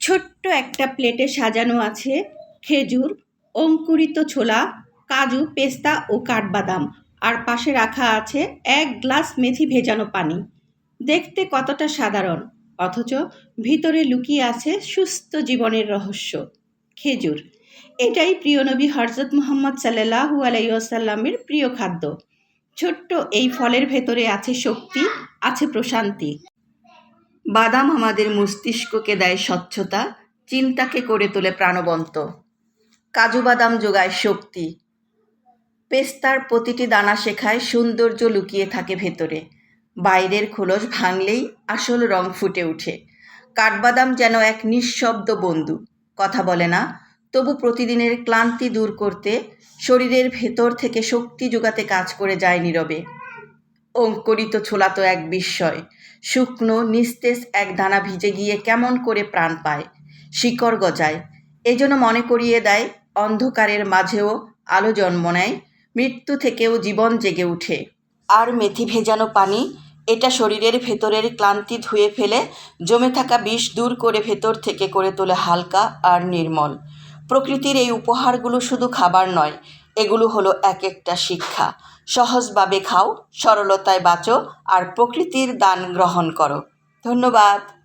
ছোট্ট একটা প্লেটে সাজানো আছে খেজুর, অঙ্কুরিত ছোলা, কাজু, পেস্তা ও কাঠবাদাম। আর পাশে রাখা আছে এক গ্লাস মেথি ভেজানো পানি। দেখতে কতটা সাধারণ, অথচ ভিতরে লুকিয়ে আছে সুস্থ জীবনের রহস্য, খেজুর। এটাই প্রিয় নবী হরজত মোহাম্মদ সাল্লাহু আলাইসাল্লামের প্রিয় খাদ্য। ছোট্ট এই ফলের ভেতরে আছে শক্তি, আছে প্রশান্তি। বাদাম আমাদের মস্তিষ্ককে দেয় স্বচ্ছতা, চিন্তাকে করে তোলে প্রাণবন্ত। কাজু বাদাম যোগায় শক্তি। পেস্তার প্রতিটি দানা শেখায় সৌন্দর্য লুকিয়ে থাকে ভেতরে। বাইরের খোলস ভাঙলেই আসল রং ফুটে ওঠে। কাঠবাদাম যেন এক নিঃশব্দ বন্ধু। কথা বলে না, তবু প্রতিদিনের ক্লান্তি দূর করতে শরীরের ভেতর থেকে শক্তি যোগাতে কাজ করে যায় নীরবে। অঙ্করিত ছোলা তো এক বিস্ময়। শুকনো, নিস্তেজ এক দানা ভিজে গিয়ে কেমন করে প্রাণ পায়। শিকড় গজায়। এজন্য মনে করিয়ে দেয়, অন্ধকারের মাঝেও আলো জন্ম নেয়, মৃত্যু থেকেও জীবন জেগে ওঠে আর মেথি ভেজানো পানি, এটা শরীরের ভেতরের ক্লান্তি ধুয়ে ফেলে, জমে থাকা বিষ দূর করে ভেতর থেকে করে তোলে হালকা আর নির্মল। প্রকৃতির এই উপহারগুলো শুধু খাবার নয় এগুলো হলো এক একটা শিক্ষা। সহজভাবে খাও, সরলতায় বাঁচো, আর প্রকৃতির দান গ্রহণ করো। ধন্যবাদ।